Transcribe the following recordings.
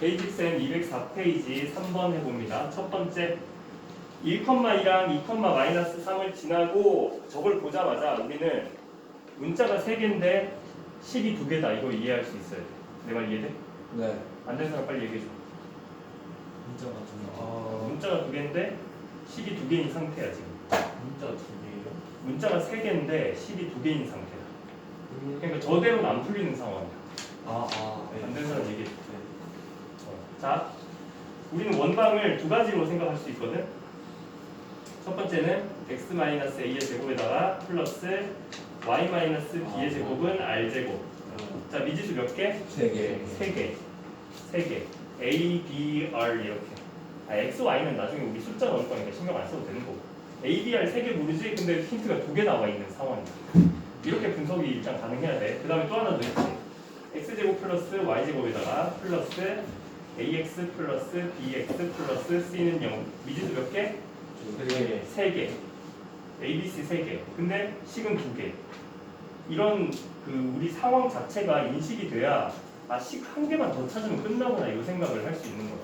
베이직쌤 204페이지 3번 해봅니다. 첫 번째 1,2랑 2,-3을 지나고 저걸 보자마자 우리는 문자가 3개인데 식이 2개다 이거 이해할 수 있어야 돼. 내말 이해돼? 네. 안 되는 사람 빨리 얘기해줘. 문자가 두 개. 어, 문자가 2개인데 식이 2개인 상태야 지금. 문자 두 개요? 문자가 3개인데 식이 2개인 상태야. 그러니까 저대로는 안 풀리는 상황이야. 아, 아, 네. 안 되는 사람 얘기해. 네. 자, 우리는 원방을 두 가지로 생각할 수 있거든. 첫 번째는 x-a의 제곱에다가 플러스 y-b의 제곱은 r 제곱. 자, 미지수 몇 개? 세 개. 세 개. 세 개. a, b, r 이렇게. 아, x, y는 나중에 우리 숫자 넣을 거니까 신경 안 써도 되는 거고. a, b, r 세 개 모르지? 근데 힌트가 두 개 나와 있는 상황이야. 이렇게 분석이 일단 가능해야 돼. 그 다음에 또 하나 더 있지. x제곱 플러스 y제곱에다가 플러스 ax 플러스 bx 플러스 c는 0 미지수 몇 개? 네. 세개 abc 세개 근데 식은 두개 이런 그 우리 상황 자체가 인식이 돼야 아 식 한 개만 더 찾으면 끝나구나 이 생각을 할 수 있는 거야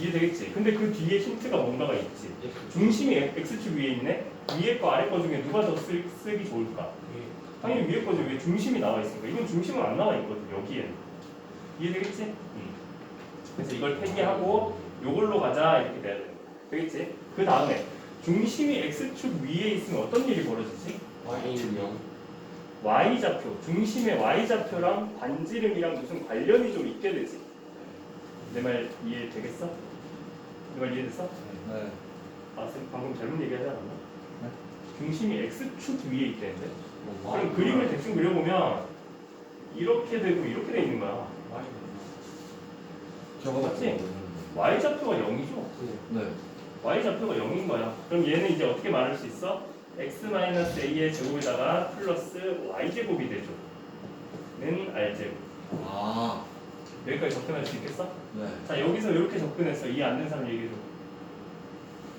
이해되겠지? 근데 그 뒤에 힌트가 뭔가가 있지 중심이 x축 위에 있네 위에 거 아래 거 중에 누가 더 쓰, 쓰기 좋을까? 당연히 위에 거지 왜 중심이 나와 있으니까 이건 중심은 안 나와 있거든 여기에는 이해되겠지? 응. 그래서 이걸 폐기하고 요걸로 가자 이렇게 돼야 돼 되겠지? 그 다음에 중심이 x축 위에 있으면 어떤 일이 벌어지지? Y는 0. y좌표 중심의 y좌표랑 반지름이랑 무슨 관련이 좀 있게 되지 내 말 이해되겠어? 내 말 이해됐어? 네. 아쌤 방금 잘못 얘기하지 않았나? 네. 중심이 x축 위에 있다는데 뭐 그럼 그림을 대충 그려보면 이렇게 되고 이렇게 돼 있는 거야. 저거 맞지? y 좌표가 0이죠. 네. y 좌표가 0인 거야. 그럼 얘는 이제 어떻게 말할 수 있어? x-a의 제곱에다가 플러스 y 제곱이 되죠. 는 r 제곱. 아. 여기까지 접근할 수 있겠어? 네. 자 여기서 이렇게 접근했어. 이해 안 되는 사람 얘기해 줘.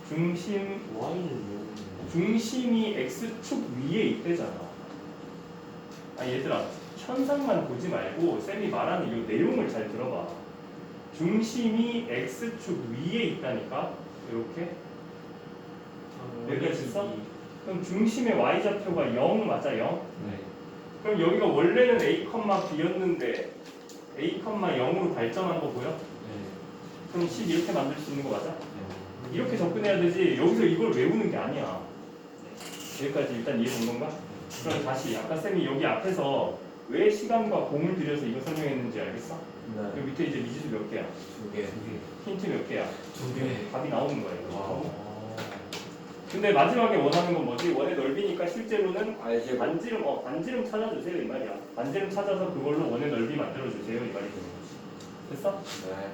중심 Y는 0. 중심이 x축 위에 있대잖아. 아 얘들아 현상만 보지 말고 쌤이 말하는 이 내용을 잘 들어봐. 중심이 x축 위에 있다니까 이렇게. 여기까지 있어? 그럼 중심의 y 좌표가 0 맞아 0? 네. 그럼 여기가 원래는 a, b였는데 a, 0으로 발전한 거 보여? 네. 그럼 식 이렇게 만들 수 있는 거 맞아? 네. 이렇게 접근해야 되지 여기서 이걸 외우는 게 아니야. 여기까지 일단 이해 된 건가? 그럼 다시 아까 쌤이 여기 앞에서 왜 시간과 공을 들여서 이거 설명했는지 알겠어? 네. 여기 밑에 이제 미지수 몇 개야? 두 개. 힌트 몇 개야? 두 개. 답이 나오는 거야 이거. 와. 근데 마지막에 원하는 건 뭐지? 원의 넓이니까 실제로는 알제곱. 반지름 어 반지름 찾아주세요 이 말이야. 반지름 찾아서 그걸로 원의 넓이 만들어 주세요 이 말이 되는 거지. 됐어? 네.